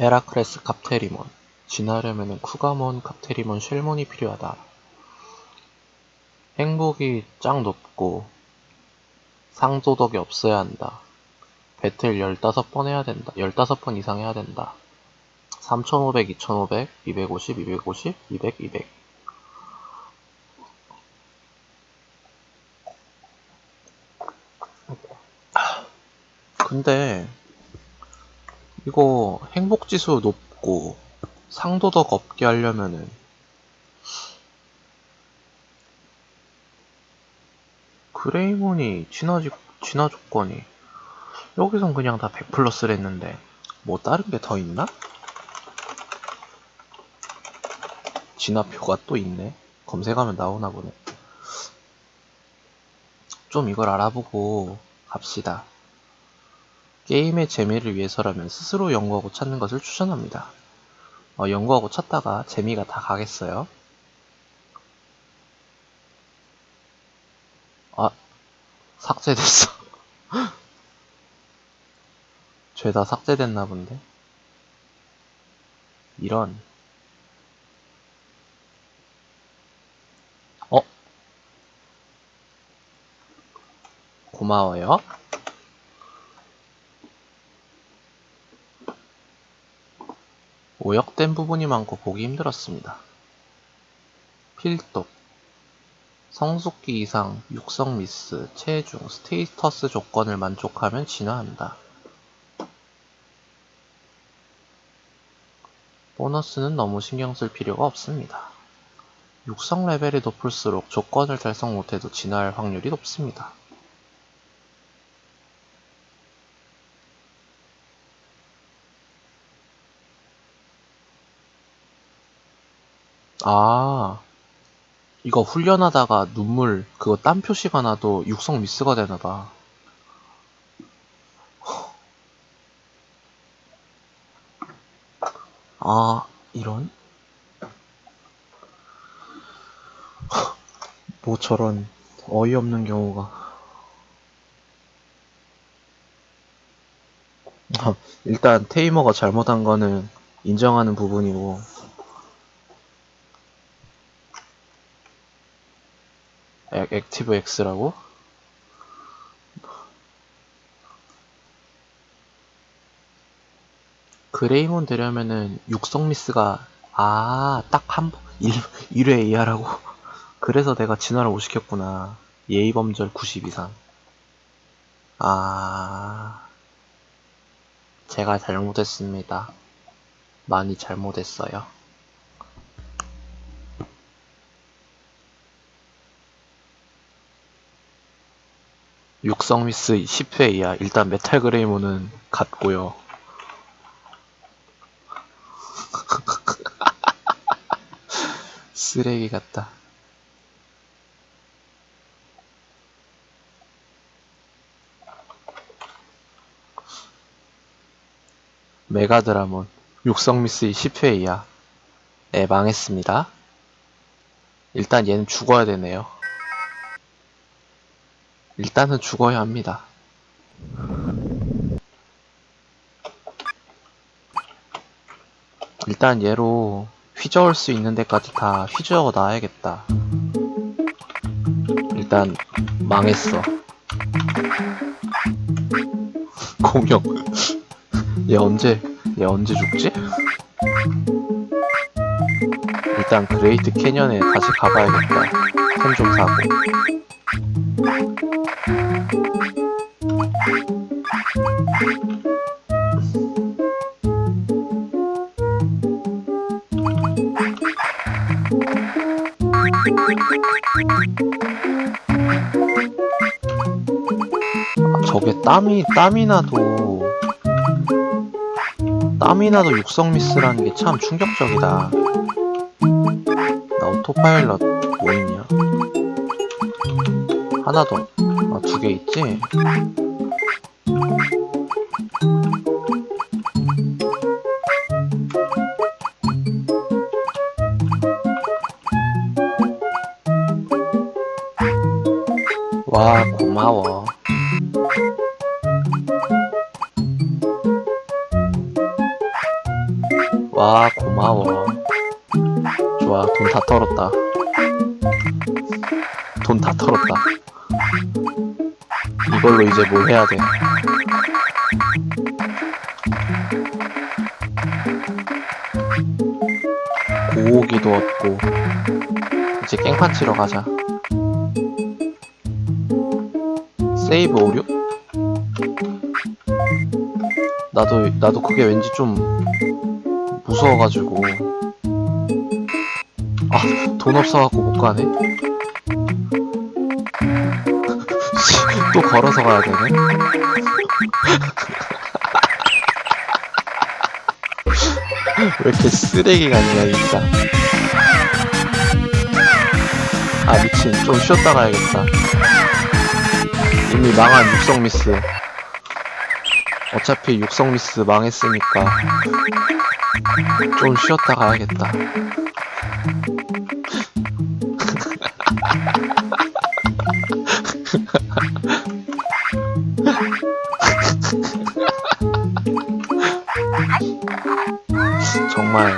헤라크레스 갑테리몬 진화하려면 쿠가몬 갑테리몬 쉘몬이 필요하다. 행복이 짱 높고 상도덕이 없어야 한다. 배틀 15번 해야 된다. 15번 이상 해야 된다. 3500, 2500, 250, 250, 200, 200. 근데 이거 행복지수 높고 상도덕 없게 하려면은 그레이몬이 진화, 지- 진화 조건이 여기선 그냥 다 100 플러스를 했는데 뭐 다른 게 더 있나? 진화표가 또 있네. 검색하면 나오나 보네. 좀 이걸 알아보고 갑시다 게임의 재미를 위해서라면 스스로 연구하고 찾는 것을 추천합니다. 어, 연구하고 찾다가 재미가 다 가겠어요? 아 삭제됐어. 죄다 삭제됐나 본데? 이런. 어? 고마워요 오역된 부분이 많고 보기 힘들었습니다 필독 성숙기 이상, 육성 미스, 체중, 스테이터스 조건을 만족하면 진화한다. 보너스는 너무 신경 쓸 필요가 없습니다. 육성 레벨이 높을수록 조건을 달성 못해도 진화할 확률이 높습니다. 아, 이거 훈련하다가 눈물 그거 땀 표시가 나도 육성 미스가 되나봐. 아, 이런? 뭐 저런 어이없는 경우가. 아, 일단 테이머가 잘못한 거는 인정하는 부분이고 액, 액티브 X라고? 그레이몬 되려면은 육성 미스가 아 딱 한 1회 이하라고? 그래서 내가 진화를 못 시켰구나. 예의범절 90 이상. 아 제가 잘못했습니다. 많이 잘못했어요 육성 미스 10회 이하 일단 메탈 그레이몬은 같고요 쓰레기 같다. 메가드라몬 육성 미스 10회 이하 네 망했습니다. 일단 얘는 죽어야 되네요. 일단은 죽어야 합니다. 일단 얘로 휘저을 수 있는 데까지 다 휘저어 놔야겠다. 일단 망했어. 공룡. 얘 언제 얘 언제 죽지? 일단 그레이트 캐년에 다시 가봐야겠다. 템 좀 사고. 땀이 땀이 나도 땀이 나도 육성 미스라는 게 참 충격적이다. 나 오토파일럿 뭐 있냐? 하나 더, 아, 두 개 있지? 와, 고마워. 와, 고마워. 좋아, 돈 다 털었다. 돈 다 털었다. 이걸로 이제 뭘 해야 돼? 고기도 얻고 이제 깽판 치러 가자. 세이브 오류? 나도 나도 그게 왠지 좀 무서워가지고 아 돈 없어갖고 못 가네. 또 걸어서 가야 되네. 왜 이렇게 쓰레기 같냐 진짜. 아 미친 좀 쉬었다 가야겠다. 이미 망한 육성 미스. 어차피 육성 미스 망했으니까 좀 쉬었다 가야겠다. 정말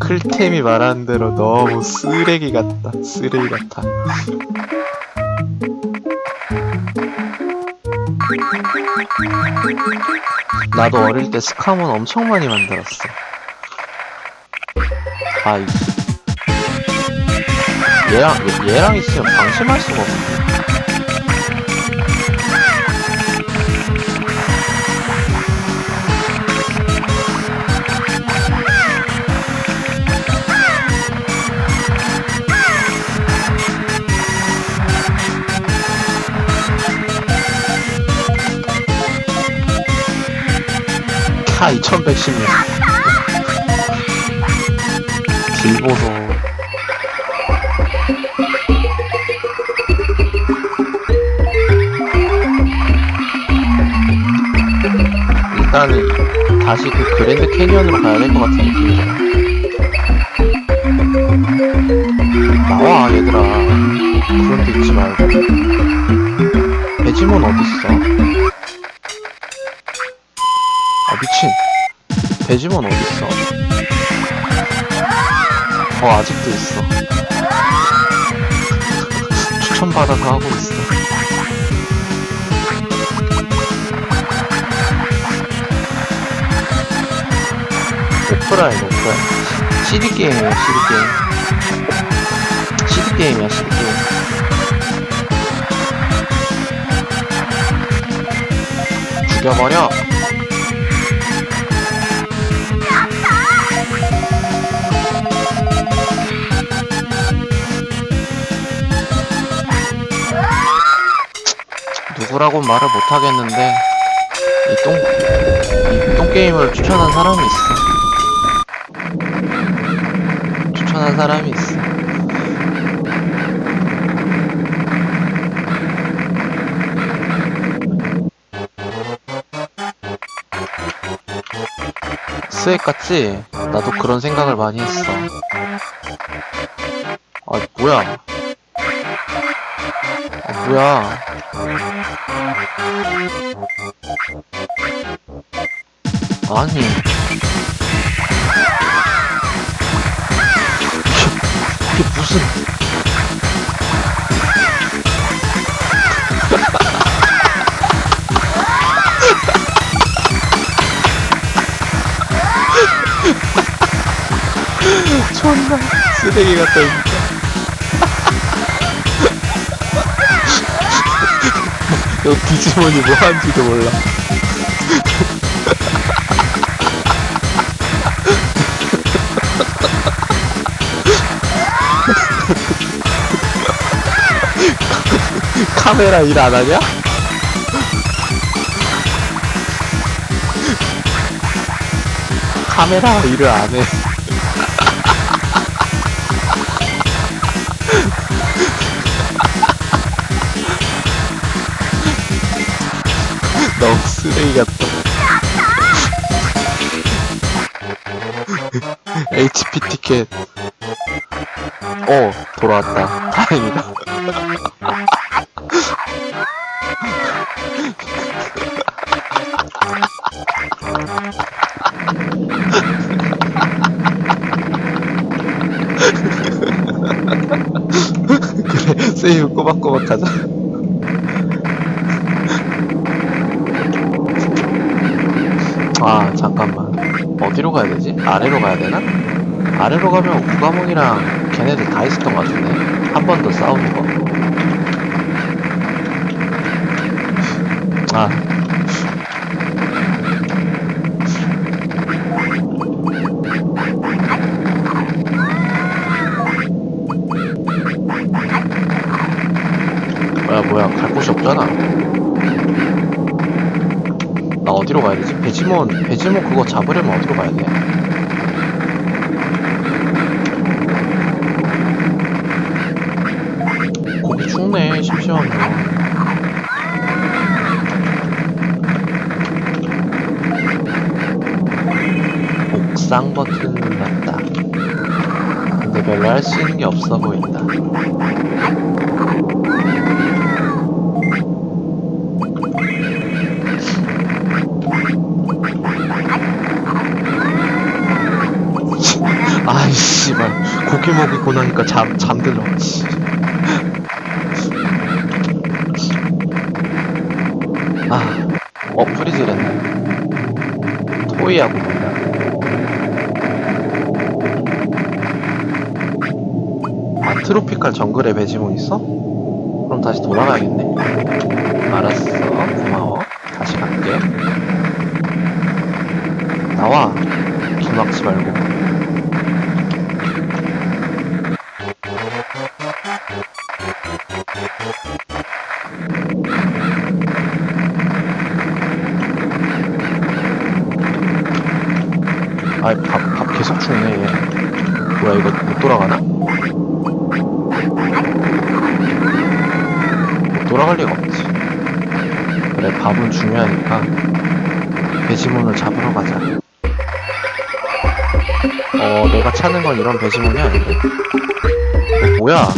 클템이 말하는 대로 너무 쓰레기 같다. 쓰레기 같아. 나도 어릴 때 스카몬 엄청 많이 만들었어. 아, 이 얘랑 얘- 얘랑 있으면 방심할 수가 없네. 카 2116. 길보소. 일단은 다시 그 그랜드 캐니언으로 가야 될 것 같은 느낌이잖아. 나와 얘들아. 그런 데 있지 말고. 베지몬 어딨어? 아 미친 베지몬 어딨어? 어 아직도 있어. 추천받아서 하고 있어. 오프라인 오프라인. CD 게임이야 CD 게임. CD 게임이야 CD 게임. 죽여버려 누구라고 말을 못하겠는데 이 똥, 이 똥게임을 추천한 사람이 있어. 추천한 사람이 있어. 스웩 같지? 나도 그런 생각을 많이 했어. 아 뭐야? 아 뭐야? 아니. 이게 무슨 존나 쓰레기 같다 너 디지몬이 뭐 하는지도 몰라 카메라 일 안 하냐? 카메라 일을 안 해. 너 쓰레기 같다. HP 티켓. 어, 돌아왔다. 다행이다. 그래, 세이브 꼬박꼬박 하자. 아 잠깐만 어디로 가야 되지? 아래로 가야 되나? 아래로 가면 우가몽이랑 걔네들 다 있었던 것 같은데 한 번 더 싸우는 거. 아 뭐야 뭐야 갈 곳이 없잖아. 나 어디로 가야 되지? 베지몬 베지몬 그거 잡으려면 어디로 가야 돼? 고기 죽네 심심하면. 옥상 버튼 눌렀다. 근데 별로 할 수 있는 게 없어 보인다 아이 씨발. 고기 먹이고 나니까 잠 잠들어. 씨. 아, 어 프리즈랬네 토이하고 아 트로피칼 정글에 배지몬 있어? 그럼 다시 돌아가야겠네. 알았어. 고마워. 다시 갈게. 나와. 기막지 말고 아이 밥, 밥 계속 죽네 얘. 뭐야 이거 못 돌아가나? 못 돌아갈 리가 없지. 그래 밥은 중요하니까 배지몬을 잡으러 가자. 어 내가 찾는 건 이런 배지몬이 아닌데 어, 뭐야